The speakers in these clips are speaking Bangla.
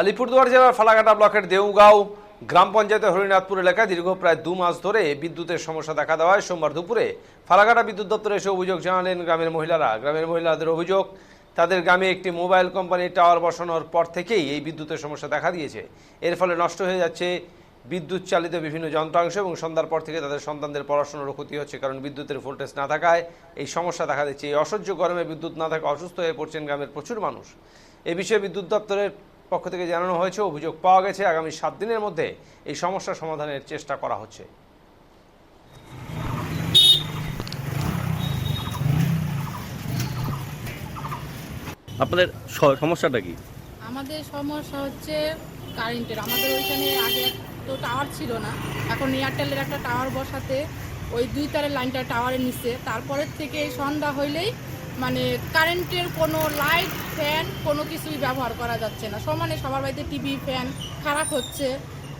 আলিপুরদুয়ার জেলার ফালাকাটা ব্লকের দেউগাঁও গ্রাম পঞ্চায়েতের হরিনাথপুর এলাকায় দীর্ঘ প্রায় দু মাস ধরে বিদ্যুতের সমস্যা দেখা দেওয়ায় সোমবার দুপুরে ফালাকাটা বিদ্যুৎ দপ্তরে এসে অভিযোগ জানালেন গ্রামের মহিলারা। গ্রামের মহিলাদের অভিযোগ, তাদের গ্রামে একটি মোবাইল কোম্পানির টাওয়ার বসানোর পর থেকেই এই বিদ্যুতের সমস্যা দেখা দিয়েছে। এর ফলে নষ্ট হয়ে যাচ্ছে বিদ্যুৎ চালিত বিভিন্ন যন্ত্রাংশ এবং সন্ধ্যার পর থেকে তাদের সন্তানদের পড়াশোনারও ক্ষতি হচ্ছে কারণ বিদ্যুতের ভোল্টেজ না থাকায় এই সমস্যা দেখা দিচ্ছে। এই অসহ্য গরমে বিদ্যুৎ না থাকা অসুস্থ হয়ে পড়ছেন গ্রামের প্রচুর মানুষ। এ বিষয়ে বিদ্যুৎ দপ্তরের পক্ষ থেকে জানানো হয়েছে অভিযোগ পাওয়া গেছে আগামী সাত দিনের মধ্যে এই সমস্যা সমাধানের চেষ্টা করা হচ্ছে। আপনাদের সমস্যাটা কি? আমাদের সমস্যা হচ্ছে কারেন্টের। আমাদের ওইখানে আগে তো টাওয়ার ছিল না এখন এয়ারটেলের একটা টাওয়ার বসাতে ওই দুই তারের লাইনটা টাওয়ারের নিচে। তারপরের থেকে সন্ধ্যা হইলেই মানে কারেন্টের কোনো লাইট ফ্যান কোনো কিছুই ব্যবহার করা যাচ্ছে না। সমানে সবার বাড়িতে টিভি ফ্যান খারাপ হচ্ছে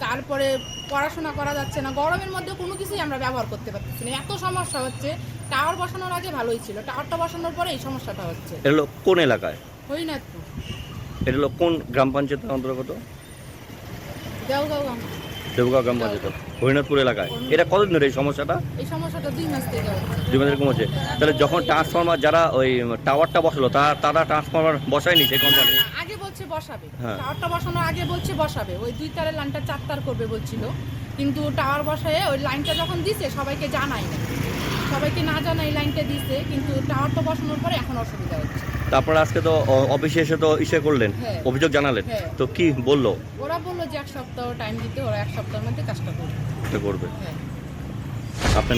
তারপরে পড়াশোনা করা যাচ্ছে না। গরমের মধ্যে কোনো কিছুই আমরা ব্যবহার করতে পারতেছি না। এত সমস্যা হচ্ছে টাওয়ার বসানোর আগে ভালোই ছিল টাওয়ারটা বসানোর পরে এই সমস্যাটা হচ্ছে। এটা হলো কোন এলাকায়? হরিনাথপুর এটা হলো কোন গ্রাম পঞ্চায়েতের অন্তর্গত? দেওগাঁও গ্রাম। দেবগাঁও গ্রাম পঞ্চায়েত হরিনাথপুর এলাকায়। এটা কতদিন ধরে এই সমস্যাটা? এই সমস্যাটা দুই মাস থেকে। দুই মাসের কম হচ্ছে তাহলে যখন ট্রান্সফরমার যারা ওই টাওয়ারটা বসালো তারা তারা ট্রান্সফরমার বসায়নি সেই কোম্পানি আগে বলছে বসাবে। হ্যাঁ। টাওয়ারটা বসানোর আগে বলছে বসাবে। ওই দুই তারের লাইনটা চার তার করবে বলছিল। কিন্তু টাওয়ার বসায় ওই লাইনটা যখন দিছে সবাইকে জানাই না সবাইকে না জানাই লাইনটা দিছে কিন্তু টাওয়ারটা বসানোর পরে এখন অসুবিধা হচ্ছে। তারপরে আজকে তো অফিসে এসে তো ইসে করলেন হ্যাঁ। অভিযোগ জানালেন। হ্যাঁ। তো কি বলল? ওরা বলল যে এক সপ্তাহ টাইম দিতে ওরা এক সপ্তাহের মধ্যে কাজটা করবে। করবে। হ্যাঁ। আপনার